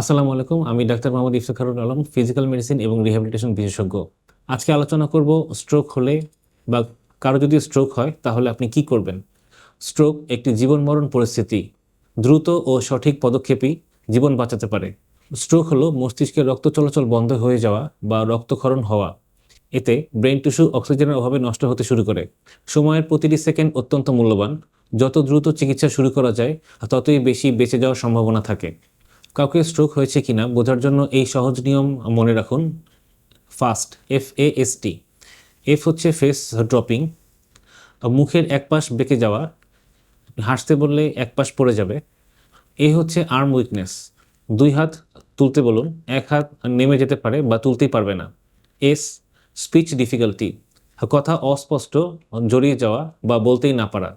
আসসালামু আলাইকুম, আমি doctor Mohammad Iftekharul Alam physical medicine এবং রিহ্যাবিলিটেশন বিশেষজ্ঞ। আজকে আলোচনা করব স্ট্রোক হলে বা কারও যদি স্ট্রোক হয়, তাহলে আপনি কি করবেন? স্ট্রোক একটি জীবন মরণ পরিস্থিতি। দ্রুত ও সঠিক পদক্ষেপই জীবন বাঁচাতে পারে। স্ট্রোক হলো মস্তিষ্কের রক্ত চলাচল বন্ধ হয়ে যাওয়া বা রক্তক্ষরণ হওয়া। এতে ব্রেন টিস্যু অক্সিজেনের অভাবে নষ্ট হতে শুরু করে। সময়ের প্রতিটি সেকেন্ড অত্যন্ত মূল্যবান। যত দ্রুত চিকিৎসা শুরু করা যায়, ততই বেশি বেঁচে যাওয়ার সম্ভাবনা থাকে। কাউকে স্ট্রোক হয়েছে কিনা বোঝার জন্য এই সহজ নিয়ম মনে রাখুন। Fast F A S T F হচ্ছে ফেস ড্রপিং মুখের এক পাশ বেঁকে যাওয়া। হাসতে বললে এক পাশ পড়ে যাবে। এ হচ্ছে আর্ম উইকনেস দুই হাত তুলতে বলুন। এক হাত নেমে যেতে পারে বা তুলতেই পারবে না। এস স্পিচ ডিফিকাল্টি কথা অস্পষ্ট, জড়িয়ে যাওয়া বা বলতেই না পারা।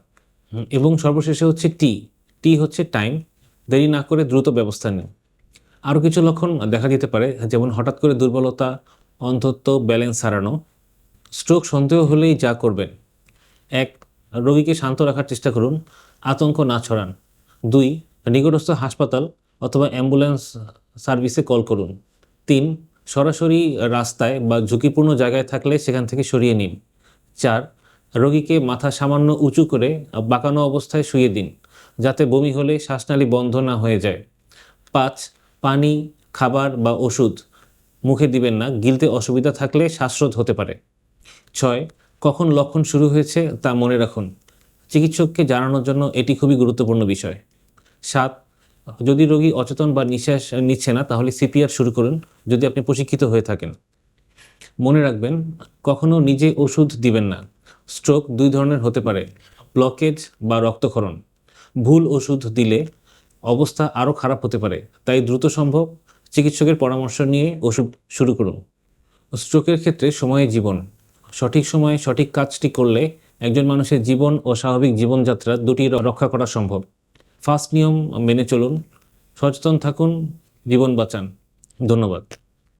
এবং সর্বশেষে হচ্ছে টি টি হচ্ছে টাইম দেরি না করে দ্রুত ব্যবস্থা নিন। আরও কিছু লক্ষণ দেখা যেতে পারে, যেমন হঠাৎ করে দুর্বলতা, অন্ধত্ব, ব্যালেন্স হারানো, স্ট্রোক, সন্দেহ হলেই যা করবেন। এক, রোগীকে শান্ত রাখার চেষ্টা করুন, আতঙ্ক না ছড়ান। দুই, নিকটস্থ হাসপাতাল অথবা অ্যাম্বুলেন্স সার্ভিসে কল করুন। তিন, সরাসরি রাস্তায় বা ঝুঁকিপূর্ণ জায়গায় থাকলে সেখান থেকে সরিয়ে নিন। চার, রোগীকে মাথা সামান্য উঁচু করে বাঁকানো অবস্থায় শুয়ে দিন, যাতে বমি হলে শ্বাসনালী বন্ধ না হয়ে যায়। পাঁচ পানি, খাবার বা ওষুধ মুখে দিবেন না। গিলতে অসুবিধা থাকলে শ্বাসরোধ হতে পারে। ছয়, কখন লক্ষণ শুরু হয়েছে তা মনে রাখুন। চিকিৎসককে জানানোর জন্য এটি খুবই গুরুত্বপূর্ণ বিষয়। সাত, যদি রোগী অচেতন বা নিঃশ্বাস নিচ্ছে না, তাহলে সিপিআর শুরু করুন, যদি আপনি প্রশিক্ষিত হয়ে থাকেন। মনে রাখবেন, কখনো নিজে ওষুধ দিবেন না। স্ট্রোক দুই ধরনের হতে পারে, ব্লকেজ বা রক্তক্ষরণ। ভুল ওষুধ দিলে অবস্থা আরও খারাপ হতে পারে। তাই দ্রুত সম্ভব চিকিৎসকের পরামর্শ নিয়ে ওষুধ শুরু করুন। স্ট্রোকের ক্ষেত্রে সময়ে জীবন। সঠিক সময়ে সঠিক কাজটি করলে একজন মানুষের জীবন ও স্বাভাবিক জীবনযাত্রা দুটি রক্ষা করা সম্ভব। ফার্স্ট নিয়ম মেনে চলুন। সচেতন থাকুন। জীবন বাঁচান। ধন্যবাদ।